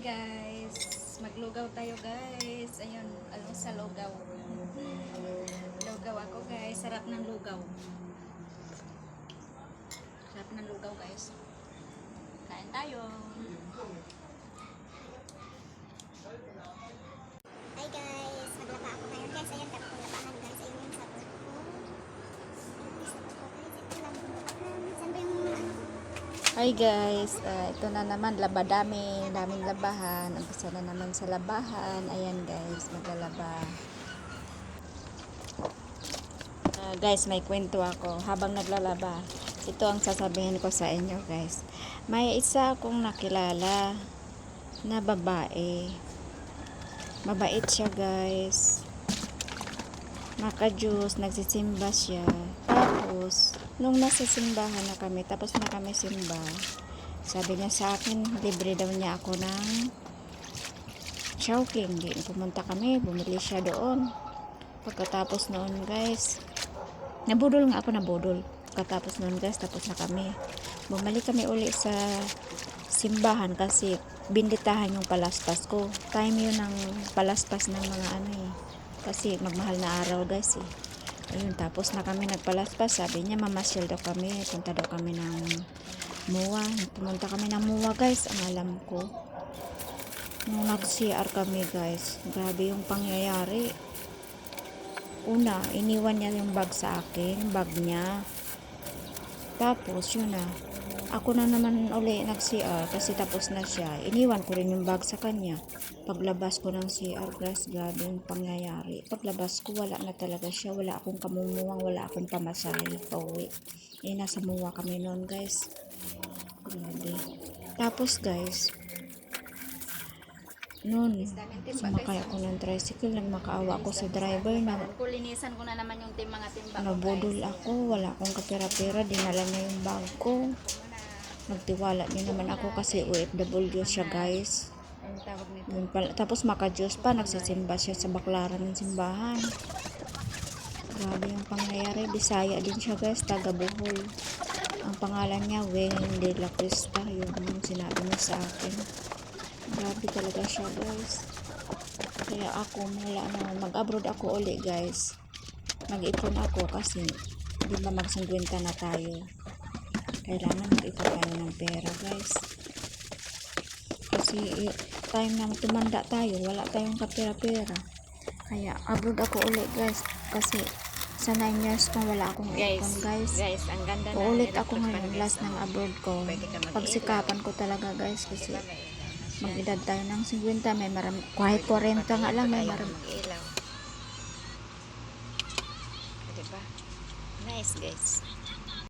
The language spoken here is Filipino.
guys, maglugaw tayo guys. Ayun, ano sa lugaw. Lugaw ako guys, sarap ng lugaw. Sarap ng lugaw guys. Kain tayo. Hi guys, maglaba ako ngayon guys. Ayan, dapat kong labahan guys. Ayun yung sabon ko. Ayun, sabon ko guys. Ito lang. Saan ba yung ano? Hi guys, Ah, ito na naman laba dami, daming labahan. Umpisa na naman sa labahan. Ayan guys, maglalaba. Ah, guys, may kwento ako habang naglalaba. Ito ang sasabihin ko sa inyo guys. May isa akong nakilala na babae. Mabait siya guys. Maka-Diyos, nagsisimba siya. Tapos, nung nasa simbahan na kami, tapos na kami simba, sabi niya sa akin, libre daw niya ako ng Chowking. Di pumunta kami, bumili siya doon. Pagkatapos noon guys, nabudol nga ako nabudol. Pagkatapos noon guys, tapos na kami. Bumalik kami uli sa simbahan kasi binditahan yung palaspas ko. Time yun ng palaspas ng mga ano eh. Kasi magmahal na araw guys eh. Ayun, tapos na kami nagpalaspas. Sabi niya, mamasyal daw kami. Punta daw kami ng MUA. Pumunta kami ng MUA guys. Ang alam ko. Nung nag-CR kami guys. Grabe yung pangyayari. Una, iniwan niya yung bag sa akin. Bag niya. Tapos, yun na. Ako na naman uli nag-CR kasi tapos na siya. Iniwan ko rin yung bag sa kanya. Paglabas ko ng CR, guys, grabe yung pangyayari. Paglabas ko, wala na talaga siya. Wala akong kamumuwang, wala akong pamasahe, pauwi. Eh, nasa muwa kami noon, guys. Grabe. Tapos, guys, noon, sumakay ako ng tricycle, nagmakaawa ako sa driver na Kulinisan ko na naman yung tim mga timba Nabudol ako, wala akong kapera-pera, dinala niya yung bag ko. Nagtiwala din naman ako kasi OFW siya guys. Yun Tapos maka-Diyos pa, nagsisimba siya sa baklaran ng simbahan. Grabe yung pangyayari, Bisaya din siya guys, taga Bohol. Ang pangalan niya, Wayne de la Crista, yung sinabi niya sa akin. Grabe talaga siya guys. Kaya ako, wala na, mag-abroad ako uli guys. Mag-ipon ako kasi di ba mag-50 na tayo. Kailangan mag-ipon tayo ng pera guys. Kasi i- time na tumanda tayo, wala tayong kapera-pera. Kaya abroad ako uli guys. Kasi sa 9 years kong wala akong Guys, ipon guys. guys, ang ganda na. Uulit ako ngayon, last ng abroad ko. Pagsikapan ko talaga guys kasi mag-edad tayo ng 50, may maram, kahit 40 nga lang, may maram. Diba? Nice, guys.